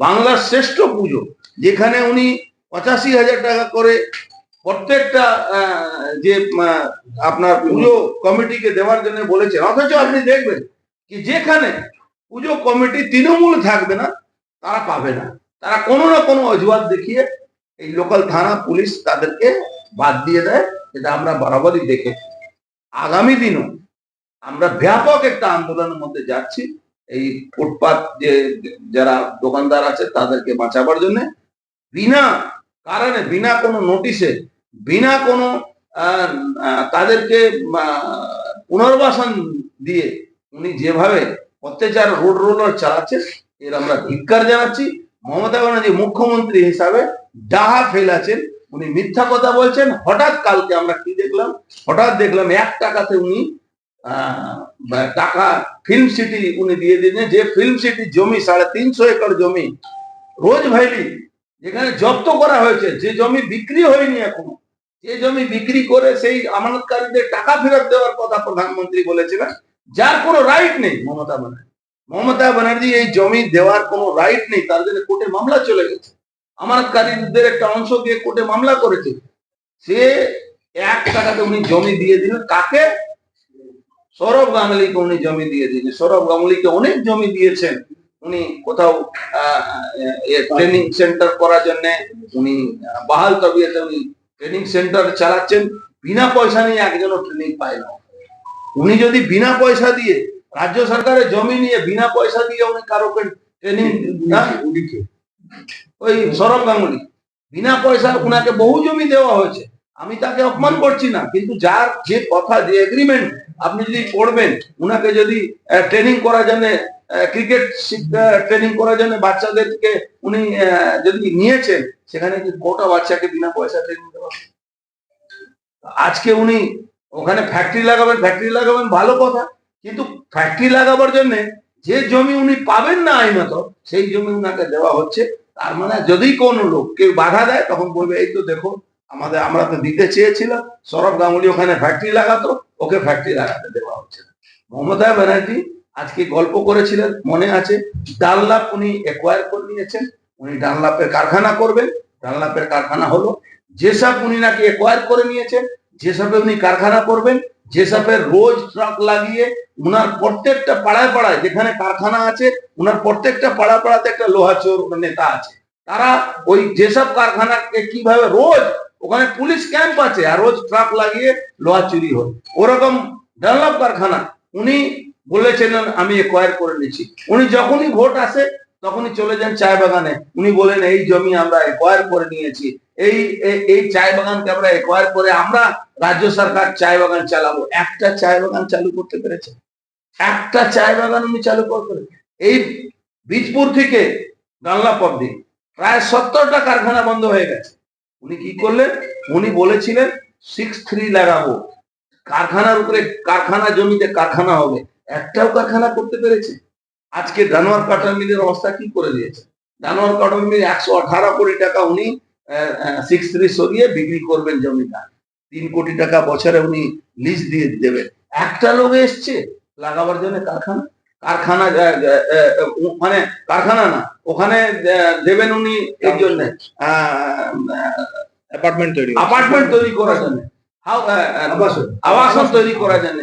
বাংলার শ্রেষ্ঠ পুজো, যেখানে উনি পঁচাশি হাজার টাকা করে প্রত্যেকটা যে আপনার পুজো কমিটিকে দেওয়ার জন্য বলেছেন। অথচ আপনি দেখবেন কি যেখানে পুজো কমিটি তৃণমূল থাকবে না, তারা পাবে না। তারা কোনো না কোনো অজুহাত দেখিয়ে এই লোকাল থানা পুলিশ তাদেরকে বাদ দিয়ে দেয় এটা আমরা বরাবরই দেখেছি। আগামী দিনও আমরা ব্যাপক একটা আন্দোলনের মধ্যে যাচ্ছি। এই ফুটপাত যে যারা দোকানদার আছে তাদেরকে বাঁচাবার জন্য বিনা কারণে, বিনা কোনো নোটিশে বিনা কোনো তাদেরকে পুনর্বাসন দিয়ে উনি যেভাবে অত্যাচার রোড রোলার চালাচ্ছে, এর আমরা ধিক্কার জানাচ্ছি। মমতা ব্যানার্জি মুখ্যমন্ত্রী হিসাবে ডাহা ফেলাছেন উনি মিথ্যা কথা বলছেন। হঠাৎ কালকে আমরা কি দেখলাম? হঠাৎ দেখলাম এক টাকাতে উনি টাকা ফিল্ম সিটি উনি দিয়ে দিলেন যে ফিল্ম সিটি জমি, সাড়ে তিনশো একর জমি, রোজ ভ্যালি, যেখানে জব্দ করা হয়েছে, যে জমি বিক্রি হয়নি এখনও, যে জমি বিক্রি করে সেই আমানতকারীদের টাকা ফেরত দেওয়ার কথা প্রধানমন্ত্রী বলেছিলেন, যার কোনো রাইট নেই মমতা ব্যানার্জি। মমতা ব্যানার্জি এই জমি দেওয়ার কোনো রাইট নেই, তার জন্য কোর্টে মামলা চলে গেছে। আমানতকারীদের একটা অংশ দিয়ে কোর্টে মামলা করেছে। সে এক টাকাতে উনি জমি দিয়ে দিলেন। কাকে? সৌরভ গাঙ্গুলিকে উনি জমি দিয়ে দিয়েছেন সৌরভ গাঙ্গুলিকে অনেক জমি দিয়েছেন। উনি কোথাও ট্রেনিং সেন্টার করার জন্য উনি বাহাল তবিয়তে উনি ট্রেনিং সেন্টার চালাচ্ছেন। বিনা পয়সা নিয়ে একজনও ট্রেনিং পায় না। উনি যদি বিনা পয়সা দিয়ে রাজ্য সরকারের জমি নিয়ে বিনা পয়সা দিয়ে উনি কারোকে ট্রেনিং ওই সৌরভ গাঙ্গুলি। বিনা পয়সা উনাকে বহু জমি দেওয়া হয়েছে। আমি তাকে অপমান করছি না, কিন্তু যার যে কথা, যে এগ্রিমেন্ট আপনি যদি পড়বেন উনাকে যদি ট্রেনিং করার জন্য ক্রিকেট ট্রেনিং করার জন্য বাচ্চাদেরকে উনি যদি নিয়েছেন, সেখানে কি কোটা বাচ্চাকে বিনা পয়সা ট্রেনিং দেওয়া আজকে উনি ওখানে ফ্যাক্টরি লাগাবেন ফ্যাক্টরি লাগাবেন, ভালো কথা, কিন্তু ফ্যাক্টরি লাগাবার জন্য যে জমি উনি পাবেন না আইনত, সেই জমি উনাকে দেওয়া হচ্ছে। তার মানে যদি কোনো লোক কেউ বাধা দেয়, তখন বলবে, এই তো দেখো আমাদের, আমরা তো দিতে চেয়েছিলাম। সৌরভ গাঙ্গুলি ওখানে ফ্যাক্টরি লাগাতো, ওকে ফ্যাক্টরি লাগাতে দেওয়া হচ্ছে। মমতা ব্যানার্জি আজকে গল্প করেছিলেন, মনে আছে, ডানলাপ উনি একোয়ার করে নিয়েছেন। উনি ডানলাপের কারখানা করবেন। ডানলাপের কারখানা হলো, যেসব উনি নাকি একোয়ার করে নিয়েছেন, যেসবে উনি কারখানা করবেন যেসবের রোজ ট্রাক লাগিয়ে উনার প্রত্যেকটা পাড়ায় পাড়ায়, যেখানে কারখানা আছে, উনার প্রত্যেকটা পাড়া পাড়াতে একটা লোহা চোর নেতা আছে। তারা ওই যেসব কারখানাকে কীভাবে রোজ ওখানে পুলিশ ক্যাম্প আছে, আর রোজ ট্রাক লাগিয়ে লোহা চুরি হয়। ওরকম ডানলপ কারখানা, উনি বলেছিলেন আমি একোয়ার করে নিচ্ছি উনি যখনই ভোট আসে, তখনই চলে যান চায় বাগানে। উনি বলেন, এই জমি আমরা একোয়ার করে নিয়েছি। এই, এই- চায় বাগানকে আমরা একোয়ার করে আমরা রাজ্য সরকার চায় বাগান চালাবো। একটা চায় বাগান চালু করতে পেরেছে। একটা চায় বাগান উনি চালু করতে এই বীজপুর থেকে গাংলা পব্দি প্রায় সত্তরটা কারখানা বন্ধ হয়ে গেছে। উনি কি করলেন? উনি বলেছিলেন সিক্স থ্রি লাগাবো। কারখানার উপরে কারখানা, জমিতে কারখানা হবে। একটাও কারখানা করতে পেরেছে। আজকে জানোয়ার কাটার মিলের অবস্থা কি করে দিয়েছে? জানোয়ার কাটার মিল একশো আঠারো কোটি টাকা উনি সিক্স থ্রি সরিয়ে বিক্রি করবেন জমিটা তিন কোটি টাকা বছরে উনি লিজ দিয়ে দেবেন। একটা লোক এসছে, লাগাবার জন্য কারখানা। কারখানা মানে কারখানা না ওখানে দেবেন উনি এর জন্য অ্যাপার্টমেন্ট তৈরি অ্যাপার্টমেন্ট তৈরি করার জন্য। আবাসন। তৈরি করার জন্য।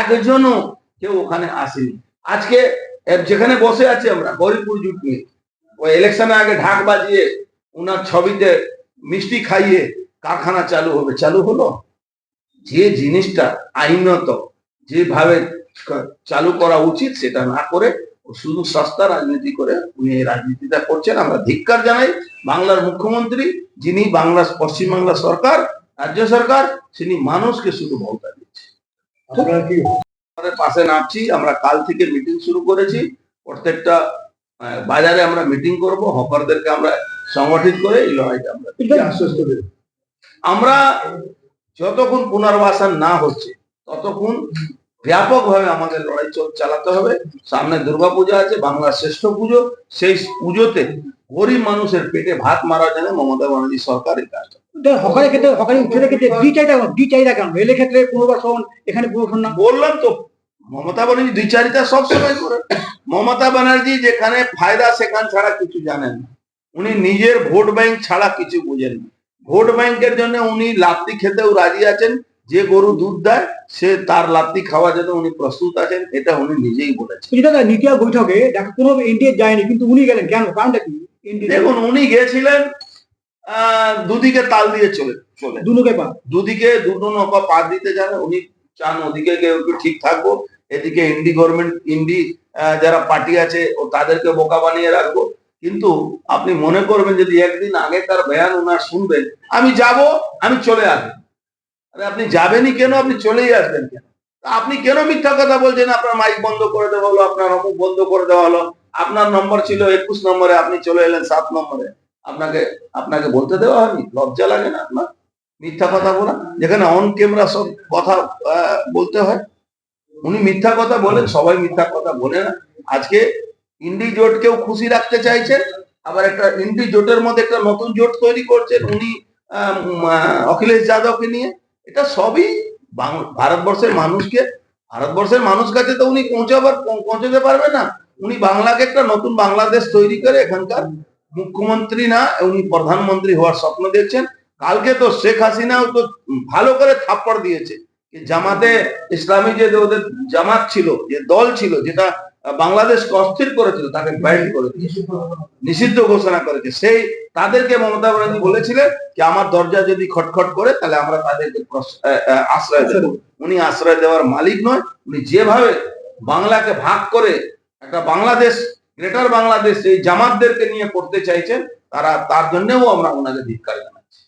একজনও কেউ ওখানে আসেনি। আজকে যেখানে বসে আছি আমরা গরিবপুর জুট নিয়ে ওই ইলেকশনের আগে ঢাক বাজিয়ে ওনার ছবিতে মিষ্টি খাইয়ে কারখানা চালু হবে। চালু হলো? যে জিনিসটা আইনত যেভাবে চালু করা উচিত সেটা না করে শুধু সস্তা রাজনীতি করে উনি এই রাজনীতিটা করছেন। আমরা ধিক্কার জানাই বাংলার মুখ্যমন্ত্রী যিনি বাংলা পশ্চিমবাংলা সরকার রাজ্য সরকার তিনি মানুষকে শুধু ভোটা দিচ্ছে। আমাদের পাশে নামছি আমরা কাল থেকে মিটিং শুরু করেছি। প্রত্যেকটা বাজারে আমরা মিটিং করব হকারদেরকে আমরা সংগঠিত করে এই লড়াইটা আমরা আশ্বস্ত আমরা যতক্ষণ পুনর্বাসন না হচ্ছে ততক্ষণ ব্যাপকভাবে আমাদের লড়াই চল- চালাতে হবে। সামনে দুর্গাপূজা আছে বাংলার শ্রেষ্ঠ পুজো। সেই পুজোতে গরিব মানুষের পেটে ভাত মারার জন্য মমতা ব্যানার্জি সরকার এই কাজটা হকারের ক্ষেত্রে হকারি উচ্ছেদের ক্ষেত্রে দুই চাহিদা কেন দুই চাহিদা কেন? রেলের ক্ষেত্রে পুনর্বাসন এখানে পুনর্বাসন না? বললাম তো মমতা ব্যানার্জি দুই চারিতা সবসময় করে। মমতা ব্যানার্জি যেখানে ফায়দা সেখান ছাড়া কিছু জানেন না। উনি নিজের ভোট ব্যাংক ছাড়া কিছু বুঝেন না। ভোট ব্যাংকের জন্য উনি লাত্তি খেতেও রাজি আছেন। যে গরু দুধ দেয় সে তার লাত্তি খাওয়া জন্য উনি প্রস্তুত আছেন এটা উনি নিজেই বলেছেন। দাদা নীতিয়া বৈঠকে দেখা কোনো এনডিএ যায়নি কিন্তু উনি গেলেন। কেন? কারণটা কি? দেখুন উনি গেছিলেন দুদিকে তাল দিয়ে চলে চলে। দুনুকে পা। দুদিকে দুটো নৌকা পার দিতে জানে উনি চান ওদিকে একটু ঠিক থাকব। এদিকে ইন্ডি গভর্নমেন্ট ইন্ডি যারা পার্টি আছে ও তাদেরকে বোকা বানিয়ে রাখব। কিন্তু আপনি মনে করবেন যদি একদিন আগে তার বয়ান ওনার শুনবেন আমি যাব আমি চলে আসব। আরে আপনি যাবেনই কেন? আপনি চলেই আসবেন কেন? আপনি কেন মিথ্যা কথা বলছেন? আপনার মাইক বন্ধ করে দেওয়া হলো, আপনার অমুক বন্ধ করে দেওয়া হলো। আপনার নম্বর ছিল একুশ নম্বরে, আপনি চলে এলেন সাত নম্বরে। আপনাকে আপনাকে বলতে দেওয়া হয়নি? লজ্জা লাগে না আপনার? মিথ্যা কথা বলা? যেখানে অন ক্যামেরা সব কথা বলতে হয়। উনি মিথ্যা কথা বলেন, সবাই মিথ্যা কথা বলে না। আজকে ইন্ডি জোটকেও খুশি রাখতে চাইছেন আবার একটা ইন্ডি জোটের মধ্যে একটা নতুন জোট তৈরি করছেন উনি অখিলেশ যাদবকে নিয়ে। এটা সবই ভারতবর্ষের মানুষকে, ভারতবর্ষের মানুষ কাছে তো উনি পৌঁছাবার পৌঁছাতে পারবে না। উনি বাংলাকে একটা নতুন বাংলাদেশ তৈরি করে এখানকার মুখ্যমন্ত্রী না, উনি প্রধানমন্ত্রী হওয়ার স্বপ্ন দেখছেন। কালকে তো শেখ হাসিনাও তো ভালো করে থাপ্পড় দিয়েছে। জামাতে ইসলামী যে ওদের জামাত ছিল, যে দল ছিল, যেটা বাংলাদেশকে অস্থির করেছিল, তাকে ব্যান্ড করে নিষিদ্ধ ঘোষণা করেছে। সেই তাদেরকে মমতা ব্যানার্জি বলেছিলেন যে, আমার দরজা যদি খটখট করে, তাহলে আমরা তাদেরকে আশ্রয় দেব। উনি আশ্রয় দেওয়ার মালিক নয়, উনি যেভাবে বাংলাকে ভাগ করে একটা বাংলাদেশ, গ্রেটার বাংলাদেশ, এই জামাতদেরকে নিয়ে করতে চাইছেন, তারা, তার জন্যও আমরা ওনাকে ধিক্কার জানাচ্ছি।